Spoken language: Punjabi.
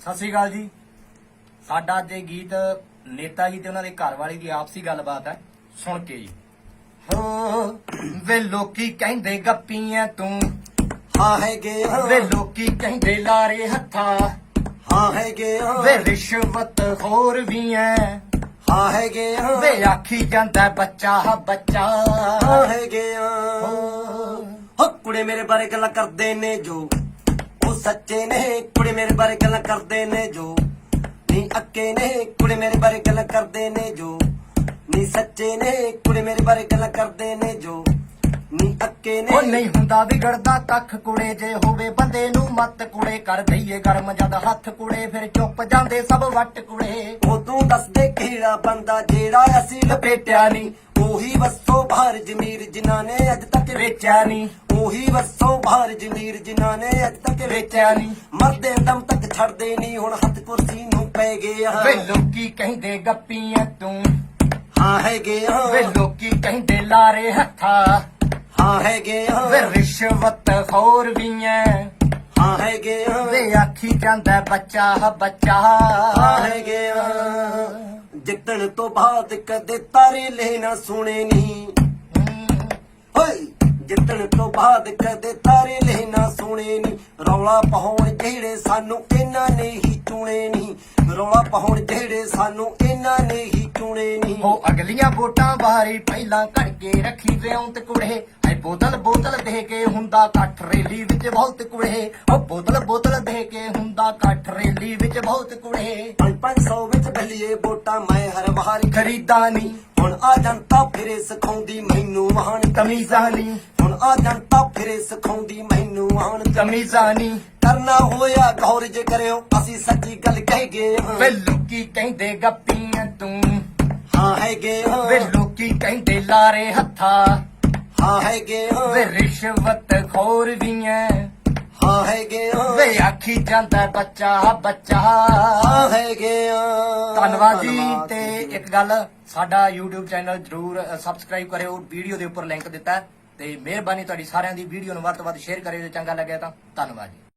ਸਤਿ ਸ੍ਰੀ ਅਕਾਲ ਜੀ। ਸਾਡਾ ਅੱਜ ਇਹ ਗੀਤ ਨੇਤਾ ਜੀ ਤੇ ਉਹਨਾਂ ਦੇ ਘਰ ਵਾਲੀ ਦੀ ਆਪਸੀ ਗੱਲਬਾਤ ਹੈ। ਸੁਣ ਕੇ ਜੀ। ਹੋ ਵੇ ਲੋਕੀ ਕਹਿੰਦੇ ਗੱਪੀਆਂ ਤੂੰ। ਹਾਂ। ਹੈਗੇ ਵੇ ਲੋਕੀ ਕਹਿੰਦੇ ਲਾਰੇ ਹੱਥਾਂ। ਹਾਂ। ਹੈਗੇ ਵੇ ਰਿਸ਼ਵਤ ਹੋਰ ਵੀ ਐ। ਹਾਂ। ਹੈਗੇ ਵੇ ਆਖੀ ਜਾਂਦਾ ਬੱਚਾ ਬੱਚਾ। ਹਾਂ। ਹੈਗੇ ਹਾਂ ਕੁੜੇ ਮੇਰੇ ਬਾਰੇ ਗੱਲਾਂ ਕਰਦੇ ਨੇ ਜੋ। ਸੱਚੇ ਨੇ, ਕੁੜੇ ਮੇਰੇ ਬਾਰੇ ਗੱਲਾਂ ਕਰਦੇ ਨੇ ਜੋ। ਨਹੀਂ ਅੱਕੇ ਨੇ, ਕੁੜੇ ਮੇਰੇ ਬਾਰੇ ਗੱਲਾਂ ਕਰਦੇ ਨੇ ਜੋ। ਨਹੀਂ ਸੱਚੇ ਨੇ, ਕੁੜੇ ਮੇਰੇ ਬਾਰੇ ਗੱਲਾਂ ਕਰਦੇ ਨੇ ਜੋ। ਨਹੀਂ ਅੱਕੇ ਨੇ। ਉਹ ਨਹੀਂ ਹੁੰਦਾ ਵਿਗੜਦਾ ਕੱਖ ਕੁੜੇ ਜੇ ਹੋਵੇ ਬੰਦੇ ਨੂੰ ਮੱਤ ਕੁੜੇ ਕਰ ਦਈਏ ਗਰਮ ਜਦ ਹੱਥ ਕੁੜੇ ਫਿਰ ਚੁੱਪ ਜਾਂਦੇ ਸਭ ਵੱਟ ਕੁੜੇ। ਉਹ ਤੂੰ ਦੱਸ ਦੇ ਕਿਹੜਾ ਬੰਦਾ ਜਿਹੜਾ ਅਸੀਂ ਲਪੇਟਿਆ ਨਹੀਂ ਉਹੀ ਵਸੋ ਬਾਹਰ ਜ਼ਮੀਰ ਜਿਨ੍ਹਾਂ ਨੇ ਅੱਜ ਤੱਕ ਵੇਚਿਆ ਨਹੀਂ ਉਹੀ ਵਸੋ ਬਾਹਰ ਜ਼ਮੀਰ ਜਿਨ੍ਹਾਂ ਨੇ ਅੱਜ ਤੱਕ ਵੇਚਿਆ ਨਹੀਂ ਮਰਦੇ ਦਮ ਤੱਕ ਛੱਡਦੇ ਨਹੀਂ ਹੁਣ ਹੱਥ ਕੁਰਸੀ ਨੂੰ ਪੈ ਗਏ ਆ। ਵੇ ਲੋਕੀ ਕਹਿੰਦੇ ਗੱਪੀਆਂ ਤੂੰ। ਹਾਂ ਹੈਗੇ ਆ। ਵੇ ਲੋਕੀ ਕਹਿੰਦੇ ਲਾਰੇ ਹੱਥਾਂ। ਹਾਂ ਹੈਗੇ ਆ। ਵੇ ਰਿਸ਼ਵਤ ਖੋਰ ਵੀ ਐ। ਹਾਂ ਹੈਗੇ ਆ। ਵੇ ਆਖੀ ਜਾਂਦਾ ਬੱਚਾ ਬੱਚਾ। ਹਾਂ ਹੈਗੇ ਆ। ਜਿੱਤਣ ਤੋਂ ਬਾਅਦ ਕਦੇ ਤਾਰੇ ਲੈਣਾ ਸੁਣੇ ਨਹੀਂ। ਓਏ ਜਿੱਤਣ ਤੋਂ ਬਾਅਦ ਕਦੇ ਤਾਰੇ ਲੈਣਾ ਸੁਣੇ ਨਹੀਂ। ਰੌਲਾ ਪਾਉਣ ਜਿਹੜੇ ਸਾਨੂੰ ਇਹਨਾਂ ਨੇ ਹੀ ਚੁਣੇ ਨਹੀਂ। ਰੌਲਾ ਪਾਉਣ ਜਿਹੜੇ ਸਾਨੂੰ ਇਹਨਾਂ ਨੇ ਹੀ ਚੁਣੇ ਨਹੀਂ। ਉਹ ਅਗਲੀਆਂ ਵੋਟਾਂ ਬਾਰੀ ਪਹਿਲਾਂ ਘੜ ਕੇ ਰੱਖੀ ਵਿਉਂਤ ਕੁੜੇ। ਬੋਤਲ ਬੋਤਲ ਦੇ ਕੇ ਹੁੰਦਾ ਕੱਠ ਰੇਲੀ ਵਿੱਚ ਬਹੁਤ ਕੁੜੇ। ਉਹ ਬੋਤਲ ਬੋਤਲ ਦੇ ਕੇ ਹੁੰਦਾ ਕੱਠ ਰੇਲੀ ਵਿੱਚ ਬਹੁਤ ਕੁੜੇ। ਪੰਜ ਪੰਜ ਸੌ ਵਿੱਚ ਬੱਲੀਏ ਵੋਟਾਂ ਮੈਂ ਹਰ ਵਾਰ ਖਰੀਦਾ ਨਹੀਂ ਹੁਣ ਆ ਜਨਤਾ ਫਿਰੇ ਸਿਖਾਉਂਦੀ ਮੈਨੂੰ ਮਹਾਨ ਕਮੀਜ਼ਾਂ ਨਹੀਂ ਹੁਣ ਆ ਜਨਤਾ ਫਿਰੇ ਸਿਖਾਉਂਦੀ ਮੈਨੂੰ ਮਹਾਨ ਕਮੀਜ਼ਾਂ ਨਹੀਂ ਕਰਨਾ ਹੋਇਆ ਗੌਰ ਜੇ ਕਰਿਓ ਅਸੀਂ ਸੱਚੀ ਗੱਲ ਕਹਿ ਗਏ ਵੇ ਲੋਕੀ ਕਹਿੰਦੇ ਗੱਪੀਆਂ ਤੂੰ। ਹਾਂ ਹੈਗੇ ਵੇ ਲੋਕੀ ਕਹਿੰਦੇ ਲਾਰੇ ਹੱਥਾਂ। ਹਾਂ ਹੈਗੇ ਵੇ ਰਿਸ਼ਵਤ ਖੋਰ ਵੀ ਐ ਹਾਂ ਹੈਗੇ ਵੇ ਆਖੀ ਜਾਂਦਾ ਬੱਚਾ ਬੱਚਾ। ਹਾਂ ਹੈਗੇ ਧੰਨਵਾਦ ਜੀ ਤੇ। ਇੱਕ ਗੱਲ ਸਾਡਾ YouTube ਚੈਨਲ ਜਰੂਰ ਸਬਸਕ੍ਰਾਈਬ ਕਰਿਓ। ਵੀਡੀਓ ਦੇ ਉੱਪਰ ਲਿੰਕ ਦਿੱਤਾ ਤੇ ਮਿਹਰਬਾਨੀ ਤੁਹਾਡੀ ਸਾਰਿਆਂ ਦੀ। ਵੀਡੀਓ ਨੂੰ ਵੱਧ ਤੋਂ ਵੱਧ ਸ਼ੇਅਰ ਕਰਿਓ ਜੇ ਚੰਗਾ ਲੱਗਿਆ ਤਾਂ। ਧੰਨਵਾਦ ਜੀ।